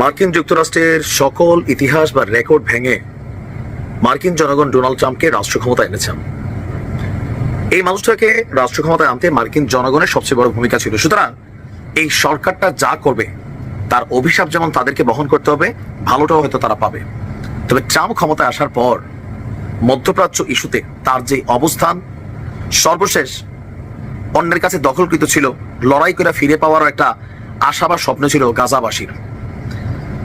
মার্কিন যুক্তরাষ্ট্রের সকল ইতিহাস বা রেকর্ড ভেঙে মার্কিন জনগণ ডোনাল্ড ট্রাম্পকে রাষ্ট্র ক্ষমতা এনেছেন। এই মানুষটাকে রাষ্ট্র ক্ষমতায় আনতে মার্কিন জনগণের সবচেয়ে বড় ভূমিকা ছিল। সুতরাং এই সরকারটা যা করবে, তার অভিশাপ যেমন তাদেরকে বহন করতে হবে, ভালোটাও হয়তো তারা পাবে। তবে ট্রাম্প ক্ষমতায় আসার পর মধ্যপ্রাচ্য ইস্যুতে তার যে অবস্থান, সর্বশেষ অন্যের কাছে দখলকৃত ছিল, লড়াই করে ফিরে পাওয়ারও একটা আশা বা স্বপ্ন ছিল গাজাবাসীর।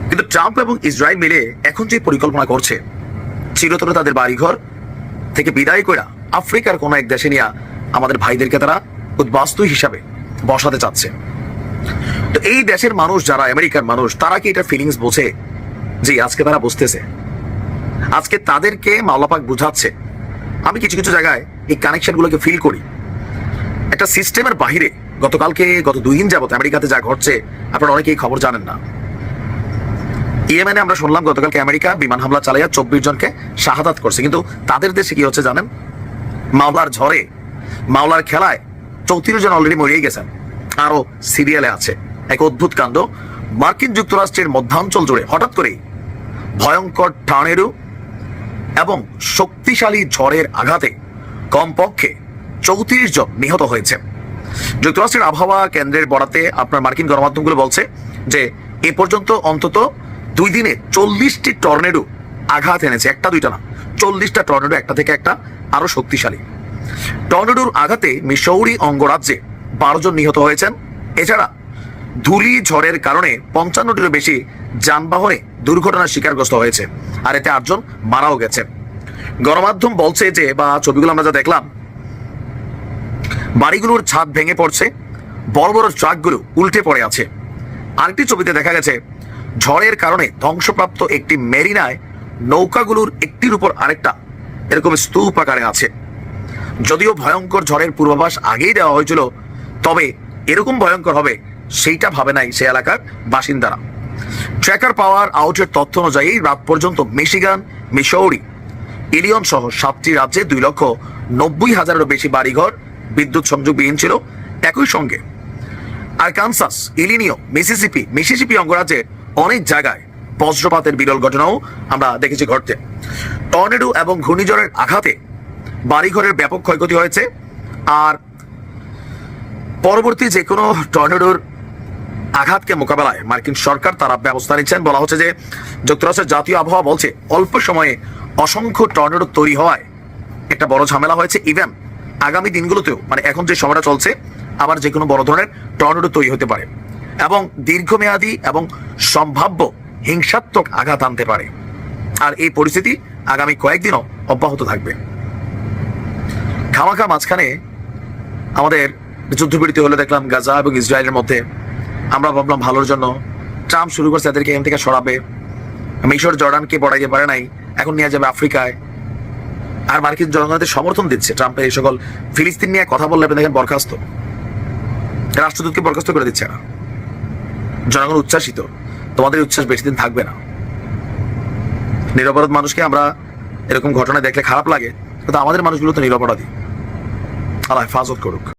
কিন্তু ট্রাম্প এবং ইসরায়েল মিলে এখন যে পরিকল্পনা করছে, চিরতরে তাদের বাড়িঘর থেকে বিদায় করে আফ্রিকার কোনো এক দেশে নিয়ে আমাদের ভাইদেরকে তারা উদ্বাস্তু হিসাবে বসাতে চাচ্ছে। তো এই দেশের মানুষ যারা, আমেরিকার মানুষ, তারা কি এটা ফিলিংস বোঝে? যে আজকে তারা বুঝতেছে। আজকে তাদেরকে মাওলাপাক বুঝাচ্ছে। আমি কিছু কিছু জায়গায় এই কানেকশনগুলোকে ফিল করি। একটা সিস্টেমের বাহিরে গতকালকে, গত দুই দিন যাবত আমেরিকাতে যা ঘটছে, আপনারা অনেকেই খবর জানেন না। ইয়েমেনে আমরা শুনলাম গতকালকে আমেরিকা বিমান হামলা চালাইয়া চব্বিশ জনকে শাহাদাত করছে। কিন্তু তাদের দেশে কি হচ্ছে জানেন? মাওলার ঝড়ে, মাওলার খেলায় চৌত্রিশ জন অলরেডি মরিয়ে গেছেন। আরও সিরিয়ালে আছে। এক অদ্ভুত কাণ্ড। মার্কিন যুক্তরাষ্ট্রের মধ্যাঞ্চল জুড়ে হঠাৎ করেই ভয়ঙ্কর টানেরু এবং শক্তিশালী ঝড়ের আঘাতে কমপক্ষে চৌত্রিশ জন নিহত হয়েছে। যুক্তরাষ্ট্রের আবহাওয়া কেন্দ্রের বরাতে আপনার মার্কিন গণমাধ্যমগুলো বলছে যে, এ পর্যন্ত অন্তত দুই দিনে চল্লিশটি টর্নেডো আঘাত এনেছে, একটা দুইটা না। চল্লিশটা টর্নেডো, একটা থেকে একটা আরও শক্তিশালী। টর্নেডোর আঘাতে মিসৌরি অঙ্গরাজ্যে বারো জন নিহত হয়েছেন। এছাড়া ধুলি ঝড়ের কারণে পঞ্চান্নটিরও বেশি যানবাহনে দুর্ঘটনার শিকারগ্রস্ত হয়েছে, আর এতে আটজন মারাও গেছে গণমাধ্যম বলছে যে, বা ছবিগুলো আমরা যা দেখলাম, বাড়িগুলোর ছাদ ভেঙে পড়ছে, বড় বড় ট্রাকগুলো উল্টে পড়ে আছে। আরেকটি ছবিতে দেখা গেছে ঝড়ের কারণে ধ্বংসপ্রাপ্ত একটি মেরিনায় নৌকাগুলোর একটির উপর আরেকটা এরকম স্তূপ আকারে আছে। যদিও ভয়ঙ্কর ঝড়ের পূর্বাভাস আগেই দেওয়া হয়েছিল, তবে এরকম ভয়ঙ্কর হবে সেইটা ভাবে নাই সে এলাকার বাসিন্দারা। ট্র্যাকার পাওয়ার আউটের তথ্য অনুযায়ী রাত পর্যন্ত মিশিগান মিসৌরি ইলিয়ন সহ সাতটি রাজ্যে দুই লক্ষ নব্বই হাজারেরও বেশি বাড়িঘর, বিদ্যুৎ সংযোগবিহীন ছিল একই সঙ্গে। আর কানসাস, ইলিনিও, মিসিসিপি মিসিসিপি অঙ্গরাজ্যের অনেক জায়গায় বজ্রপাতের বিরল ঘটনাও আমরা দেখেছি ঘটতে। টর্নেডো এবং ঘূর্ণিঝড়ের আঘাতে বাড়িঘরের ব্যাপক ক্ষয়ক্ষতি হয়েছে। আর পরবর্তী যে কোনো টর্নেডোর আঘাতকে মোকাবেলায় মার্কিন সরকার তারা ব্যবস্থা নিচ্ছেন। বলা হচ্ছে যে যুক্তরাষ্ট্রের জাতীয় আবহাওয়া বলছে, অল্প সময়ে অসংখ্য টর্নেডো তৈরি হওয়ায় একটা বড় ঝামেলা হয়েছে। ইভেন আগামী দিনগুলোতেও মানে এখন যে সময়টা চলছে, আবার যে কোনো বড় ধরনের টর্নেডো তৈরি হতে পারে। এবং দীর্ঘমেয়াদী এবং সম্ভাব্য হিংসাত্মক আঘাত আনতে পারে। আর এই পরিস্থিতি আগামী কয়েকদিনও অব্যাহত থাকবে। খামাখা মাঝখানে আমাদের যুদ্ধবিরতি হলে দেখলাম গাজা এবং ইসরায়েলের মধ্যে আমরা ভাবলাম ভালোর জন্য ট্রাম্প শুরু করছে তাদেরকে এখান থেকে সরাবে। মিশর জর্ডানকে বড়াইতে পারে নাই, এখন নিয়ে যাবে আফ্রিকায়। আর মার্কিন জনগণদের সমর্থন দিচ্ছে ট্রাম্পের এই সকল ফিলিস্তিন নিয়ে কথা বললে দেখেন বরখাস্ত। রাষ্ট্রদূতকে বরখাস্ত করে দিচ্ছে না। জনগণ উচ্ছ্বাসিত। তোমাদের উচ্ছ্বাস বেশি দিন থাকবে না। নিরপরাধ মানুষকে আমরা এরকম ঘটনা দেখলে খারাপ লাগে, কিন্তু আমাদের মানুষগুলো তো নিরপরাধী। আল্লাহ হেফাজত করুক।